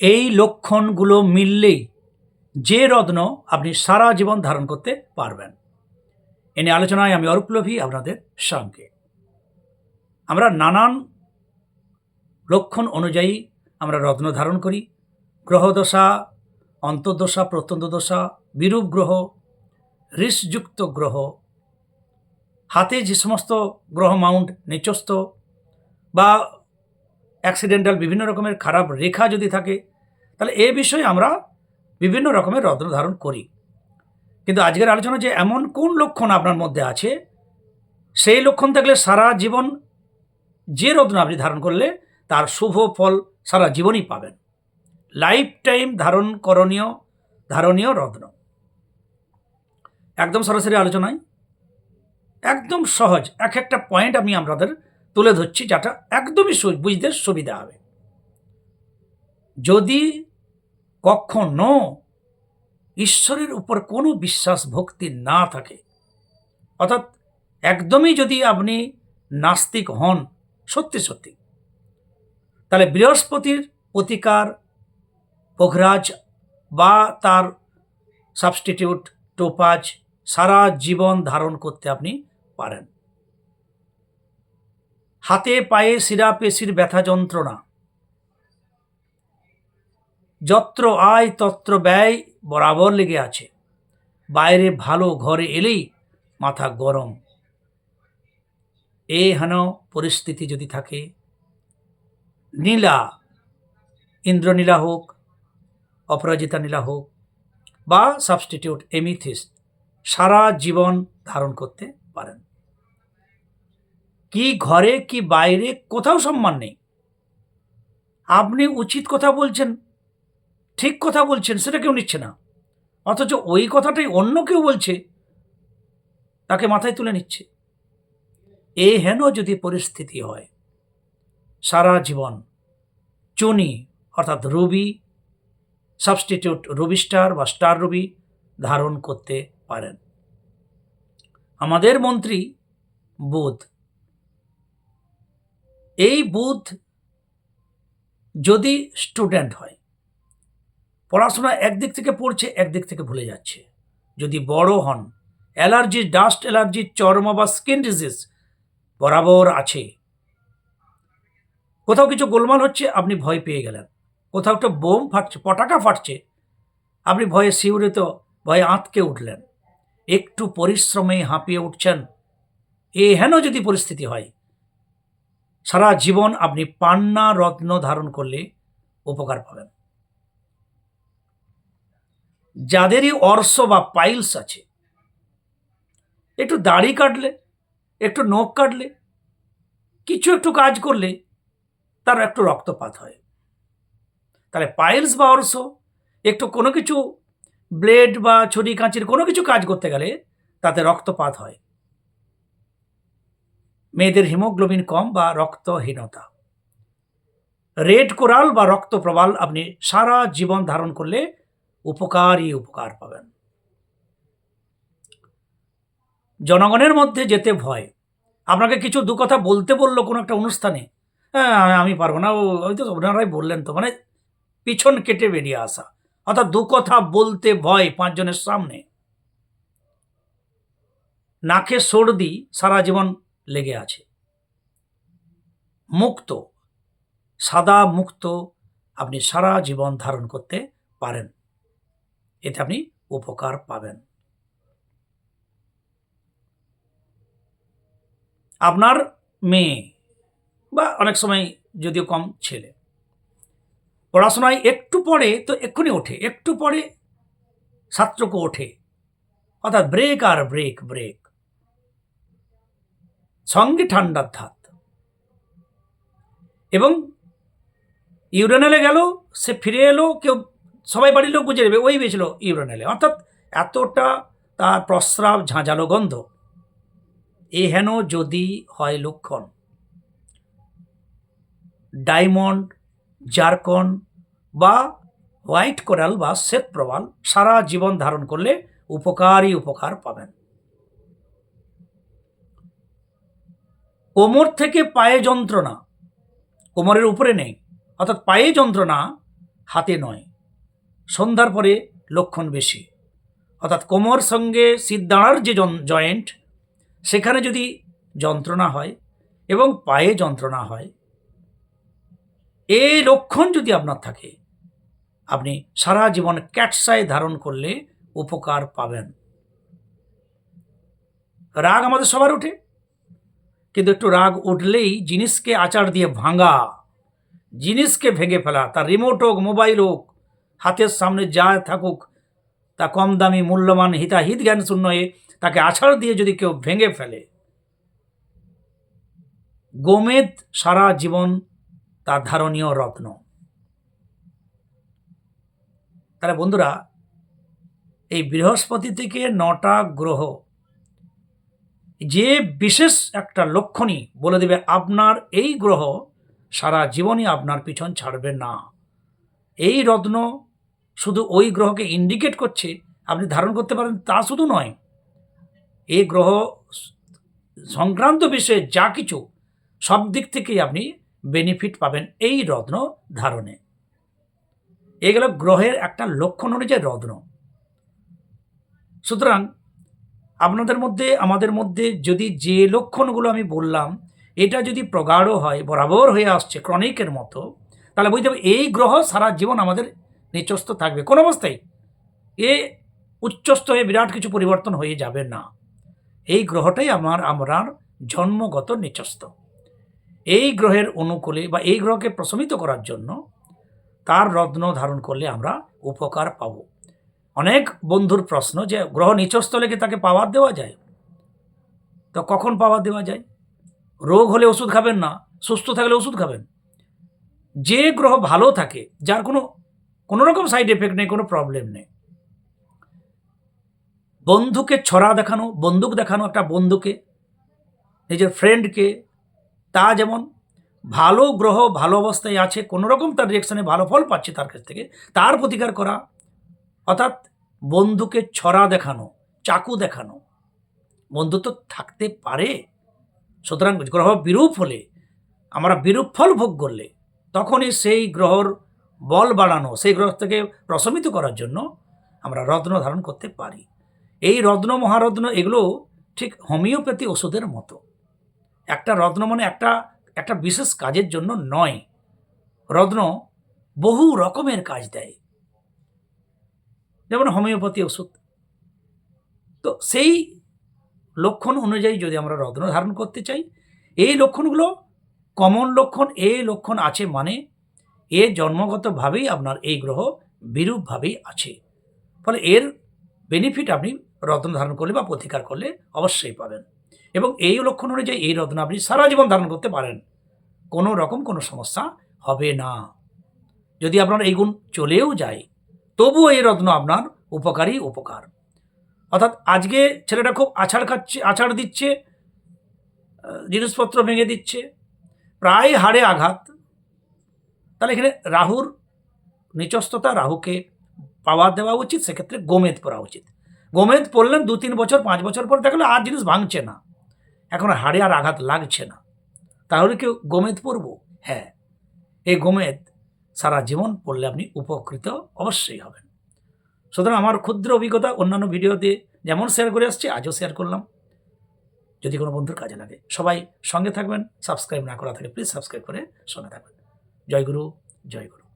এই লক্ষণগুলো মিললেই যে রত্ন আপনি সারা জীবন ধারণ করতে পারবেন। এ নিয়ে আলোচনায় আমি অরূপলভী আপনাদের সঙ্গে আমরা নানান লক্ষণ অনুযায়ী আমরা রত্ন ধারণ করি। গ্রহদশা, অন্তর্দশা প্রত্যন্ত দশা বিরূপ গ্রহ, ঋষযুক্ত গ্রহ, হাতে যে সমস্ত গ্রহ মাউন্ট নিচস্ত বা অ্যাক্সিডেন্টাল বিভিন্ন রকমের খারাপ রেখা যদি থাকে, তাহলে এ বিষয়ে আমরা বিভিন্ন রকমের রত্ন ধারণ করি। কিন্তু আজকের আলোচনা যে এমন কোন লক্ষণ আপনার মধ্যে আছে, সেই লক্ষণ থাকলে সারা জীবন যে রত্ন আপনি ধারণ করলে, তার শুভ ফল সারা জীবনই পাবেন। লাইফ টাইম ধারণ করণীয়, ধারণীয় রত্ন। একদম সরাসরি আলোচনায়, একদম সহজ, এক একটা পয়েন্ট আমি আপনাদের তুলে ধরছি, যেটা একদমই বুঝতে সুবিধা হবে। যদি কখনো ঈশ্বরের উপর কোনো বিশ্বাস, ভক্তি না থাকে, অর্থাৎ একদমই যদি আপনি নাস্তিক হন, সত্যি সত্যি, তাহলে বৃহস্পতির প্রতিকার, পোখরাজ বা তার সাবস্টিটিউট টোপাজ সারা জীবন ধারণ করতে আপনি পারেন। হাতে পায়ে শিরা পেশির ব্যথা যন্ত্রণা। যত্র আয় তত্র ব্যয় বরাবর লেগে আছে। বাইরে ভালো ঘরে এলেই মাথা গরম। এ হেন পরিস্থিতি যদি থাকে, নীলা, ইন্দ্রনীলা হোক, অপরাজিতা নীলা হোক, বা সাবস্টিটিউট এমিথিস্ট সারা জীবন ধারণ করতে পারেন। কি ঘরে কি বাইরে কোথাও সম্মান নেই। আপনি উচিত কথা বলছেন, ঠিক কথা বলছেন, সেটা কেউ নিচ্ছে না। অথচ ওই কথাটাই অন্য কেউ বলছে, তাকে মাথায় তুলে নিচ্ছে। এ হেন যদি পরিস্থিতি হয়, সারা জীবন চুনি, অর্থাৎ রবি সাবস্টিটিউট রবি স্টার বা স্টার রবি ধারণ করতে পারেন। আমাদের মন্ত্রী বুধ এই বুধ যদি স্টুডেন্ট হয়, পড়াশোনা একদিক থেকে পড়ছে, একদিক থেকে ভুলে যাচ্ছে। যদি বড় হন অ্যালার্জি ডাস্ট অ্যালার্জি চর্ম বা স্কিন ডিজিজ বরাবর আছে, কোথাও কিছু গোলমাল হচ্ছে, আপনি ভয় পেয়ে গেলেন। কোথাও একটা বোম ফাটছে পটাকা ফাটছে, আপনি ভয়ে শিউরে তো, ভয়ে আঁতকে উঠলেন। একটু পরিশ্রমে হাঁপিয়ে উঠছেন। এ হেন যদি পরিস্থিতি হয় সারা জীবন আপনি পান্না রত্ন ধারণ করলে উপকার পাবেন। যাদেরই অর্শ বা পাইলস আছে, একটু দাড়ি কাটলে, একটু নখ কাটলে, কিছু একটু কাজ করলে তার একটু রক্তপাত হয়। তাহলে পাইলস বা অর্শ একটু কোনো কিছু ব্লেড বা ছুরি কাঁচির কোনো কিছু কাজ করতে গেলে তাতে রক্তপাত হয়। মেয়েদের হিমোগ্লোবিন কম বা রক্তহীনতা। রেড কোরাল বা রক্ত প্রবাল আপনি সারা জীবন ধারণ করলে উপকারই উপকার পাবেন। জনগণের মধ্যে যেতে ভয়। আপনাকে কিছু দু কথা বলতে বলল কোনো একটা অনুষ্ঠানে। হ্যাঁ আমি- পারব না ওই তো ওনারাই বললেন তো মানে পিছন কেটে বেরিয়ে আসা। অর্থাৎ দু কথা বলতে ভয় পাঁচজনের সামনে। নাকে সর্দি সারা জীবন লেগে আছে। মুক্ত, সাদা মুক্ত আপনি সারা জীবন ধারণ করতে পারেন। এতে আপনি উপকার পাবেন। আপনার মেয়ে বা অনেক সময় যদিও কম ছেলে, পড়াশোনায় একটু পড়ে তো এক্ষুনি ওঠে, একটু পরে ছাত্রকে ওঠে, অর্থাৎ ব্রেক আর ব্রেক ব্রেক। সঙ্গে ঠান্ডার ধাত। এবং ইউরেনালে গেল, সে ফিরে এলো, কেউ সবাই বাড়ির লোক বুঝে নেবে, ওই বেছিল ইউরেনালে। অর্থাৎ এতটা তার প্রস্রাব ঝাঁঝালো গন্ধ। এ হেন যদি হয় লক্ষণ। ডায়মন্ড, জারকন বা হোয়াইট কোরাল বা শ্বেত প্রবাল সারা জীবন ধারণ করলে উপকারই উপকার পাবেন। কোমর থেকে পায়ে যন্ত্রণা। কোমরের উপরে নেই, অর্থাৎ পায়ে যন্ত্রণা হাতে নয়। সন্ধ্যার পরে লক্ষণ বেশি। অর্থাৎ কোমর সঙ্গে সিদ্ধাঁড়ার যে জয়েন্ট, সেখানে যদি যন্ত্রণা হয় এবং পায়ে যন্ত্রণা হয় এই লক্ষণ যদি আপনার থাকে, আপনি সারা জীবন ক্যাটসাই ধারণ করলে উপকার পাবেন। রাগ আমাদের সবার ওঠে। কিন্তু একটু রাগ উঠলেই জিনিসকে আচার দিয়ে ভাঙা, জিনিসকে ভেঙে ফেলা তার রিমোট হোক মোবাইল হোক, হাতের সামনে যা থাকুক, তা কম দামি, মূল্যবান, হিতাহিত জ্ঞান শূন্য হয়ে তাকে আছাড় দিয়ে যদি কেউ ভেঙে ফেলে, গোমেদ সারা জীবন তার ধারণীয় রত্ন। তাহলে বন্ধুরা, এই বৃহস্পতি থেকে নটা গ্রহ যে বিশেষ একটা লক্ষণই বলে দেবে, আপনার এই গ্রহ সারা জীবনই আপনার পিছন ছাড়বে না। এই রত্ন শুধু ওই গ্রহকে ইন্ডিকেট করছে, আপনি ধারণ করতে পারেন তা শুধু নয়, এই গ্রহ সংক্রান্ত বিষয়ে যা কিছু সব দিক থেকেই আপনি বেনিফিট পাবেন এই রত্ন ধারণে। এগুলো গ্রহের একটা লক্ষণ অনুযায়ী রত্ন। সুতরাং আপনাদের মধ্যে, আমাদের মধ্যে যদি যে লক্ষণগুলো আমি বললাম, এটা যদি প্রগাঢ় হয়, বরাবর হয়ে আসছে ক্রনিকের মতো, তাহলে বুঝতে হবে এই গ্রহ সারা জীবন আমাদের নিচস্থ থাকবে। কোন অবস্থায়? এ উচ্চস্থ হয়ে বিরাট কিছু পরিবর্তন হয়ে যাবে না। এই গ্রহটাই আমার আমরা জন্মগত নিচস্থ। এই গ্রহের অনুকূলে বা এই গ্রহকে প্রশমিত করার জন্য তার রত্ন ধারণ করলে আমরা উপকার পাব। অনেক বন্ধুর প্রশ্ন যে গ্রহ নিচস্থলে কি তাকে পাওয়ার দেওয়া যায়? তো কখন পাওয়ার দেওয়া যায়? রোগ হলে ওষুধ খাবেন না, সুস্থ থাকলে ওষুধ খাবেন। যে গ্রহ ভালো থাকে, যার কোনো কোনো রকম সাইড এফেক্ট নেই, কোনো প্রবলেম নেই। বন্ধুকে ছড়া দেখানো, বন্দুক দেখানো, একটা বন্ধুকে, নিজের ফ্রেন্ডকে তা যেমন ভালো গ্রহ ভালো অবস্থায় আছে, কোনো রকম তার রিয়েকশনে ভালো ফল পাচ্ছে তার কাছ থেকে, তার প্রতিকার করা অর্থাৎ বন্ধুকে ছড়া দেখানো, চাকু দেখানো বন্ধুত্ব থাকতে পারে। সুতরাং গ্রহ বিরূপ হলে, আমরা বিরূপ ফল ভোগ করলে, তখনই সেই গ্রহর বল বাড়ানো, সেই গ্রহ থেকে প্রশমিত করার জন্য আমরা রত্ন ধারণ করতে পারি। এই রত্ন, মহারত্ন এগুলো ঠিক হোমিওপ্যাথি ওষুধের মতো। একটা রত্ন মানে একটা একটা বিশেষ কাজের জন্য নয়। রত্ন বহু রকমের কাজ দেয়। যেমন হোমিওপ্যাথি ওষুধ। তো সেই লক্ষণ অনুযায়ী যদি আমরা রত্ন ধারণ করতে চাই, এই লক্ষণগুলো কমন লক্ষণ এই লক্ষণ আছে মানে এ জন্মগতভাবেই আপনার এই গ্রহ বিরূপভাবেই আছে। ফলে এর বেনিফিট আপনি রত্ন ধারণ করলে বা প্রতিকার করলে অবশ্যই পাবেন। এবং এই লক্ষণ অনুযায়ী এই রত্ন আপনি সারা জীবন ধারণ করতে পারেন। কোনো রকম কোনো সমস্যা হবে না। যদি আপনার এই গুণ চলেও যায় তবুও এই রত্ন আপনার উপকারী উপকার। অর্থাৎ আজকে ছেলেটা খুব আছাড় খাচ্ছে, আছাড় দিচ্ছে জিনিসপত্র ভেঙে দিচ্ছে, প্রায় হাড়ে আঘাত। তাহলে এখানে রাহুর নিচস্ততা রাহুকে পাওয়া দেওয়া উচিত, সেক্ষেত্রে গোমেদ পরা উচিত। গোমেদ পড়লেন দু তিন বছর, পাঁচ বছর পর দেখলে আর জিনিস ভাঙছে না। এখন হাড়ে আর আঘাত লাগছে না। তাহলে কেউ গোমেদ পরব হ্যাঁ। এই গোমেদ সারা জীবন পড়লে আপনি উপকৃত অবশ্যই হবেন। সুতরাং আমার ক্ষুদ্র অভিজ্ঞতা অন্যান্য ভিডিওতে যেমন শেয়ার করে আসছি, আজও শেয়ার করলাম। যদি কোনো বন্ধুর কাজে লাগে, সবাই সঙ্গে থাকবেন সাবস্ক্রাইব না করা থাকে প্লিজ সাবস্ক্রাইব করে সঙ্গে থাকবেন। জয় গুরু জয় গুরু।